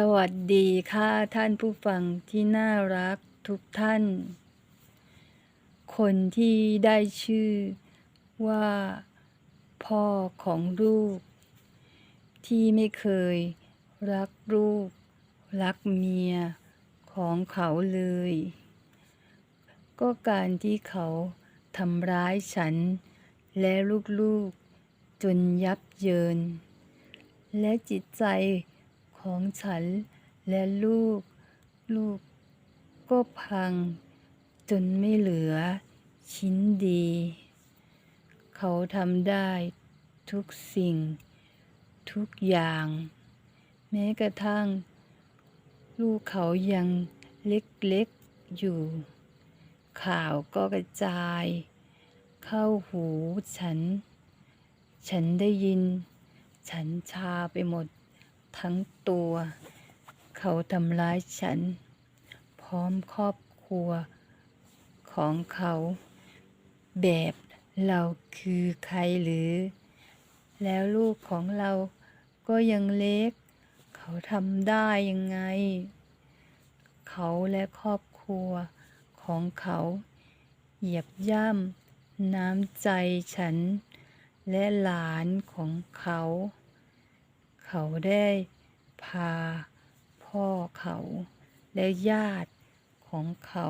สวัสดีค่ะท่านผู้ฟังที่น่ารักทุกท่าน คนที่ได้ชื่อว่าพ่อของลูก ที่ไม่เคยรักลูก รักเมียของเขาเลย ก็การที่เขาทำร้ายฉัน และลูกๆจนยับเยิน และจิตใจ ของฉันและลูก ลูกก็พัง จนไม่เหลือชิ้นดี เขาทำได้ทุกสิ่ง ทุกอย่าง แม้กระทั่ง ลูกเขายังเล็กๆอยู่ ข่าวก็กระจาย เข้าหูฉัน ฉันได้ยิน ฉันชาไปหมด ทั้งตัว เขาทำร้ายฉัน พร้อมครอบครัว ของเขา แบบเราคือใครหรือ แล้วลูกของเราก็ยังเล็ก เขาทำได้ยังไง เขาและครอบครัวของเขา เหยียบย่ำน้ำใจฉัน และหลานของเขา เขาได้พาพ่อเขาและญาติของเขา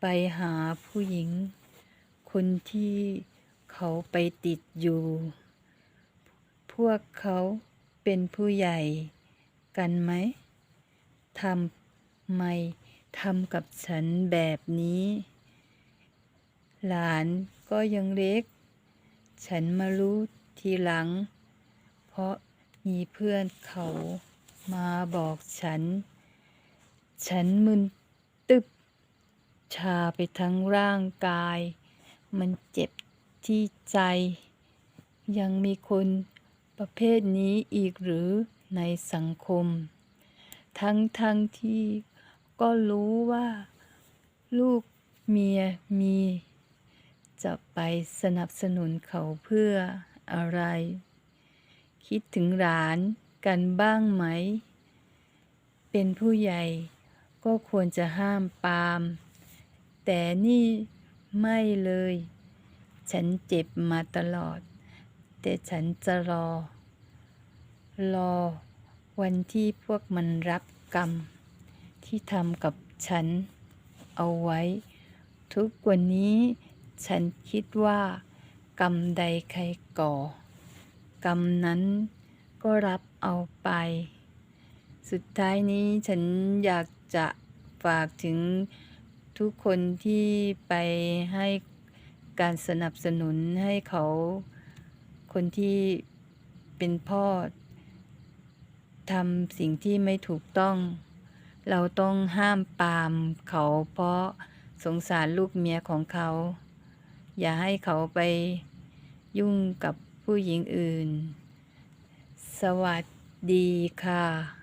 ไปหาผู้หญิง คนที่เขาไปติดอยู่ พวกเขาเป็นผู้ใหญ่กันไหมทำไมทำกับฉันแบบนี้ หลานก็ยังเล็ก ฉันมารู้ทีหลัง เพราะ มีเพื่อนเขามาบอกฉัน ฉันมึนตึบ ชาไปทั้งร่างกาย มันเจ็บที่ใจ ยังมีคนประเภทนี้อีกหรือในสังคม ทั้งทั้งที่ก็รู้ว่า ลูกเมียมี จะไปสนับสนุนเขาเพื่ออะไร คิดถึงหลานกันบ้างไหม เป็นผู้ใหญ่ก็ควรจะห้ามปาม แต่นี่ไม่เลย ฉันเจ็บมาตลอด แต่ฉันจะรอ รอวันที่พวกมันรับกรรม ที่ทำกับฉันเอาไว้ ทุกวันนี้ฉันคิดว่ากรรมใดใครก่อ กรรมนั้นก็รับเอาไป สุดท้ายนี้ฉันอยากจะฝากถึงทุกคนที่ไปให้การสนับสนุนให้เขาคนที่เป็นพ่อทำสิ่งที่ไม่ถูกต้อง เราต้องห้ามปามเขาเพราะสงสารลูกเมียของเขา อย่าให้เขาไปยุ่งกับ ผู้หญิงอื่น สวัสดีค่ะ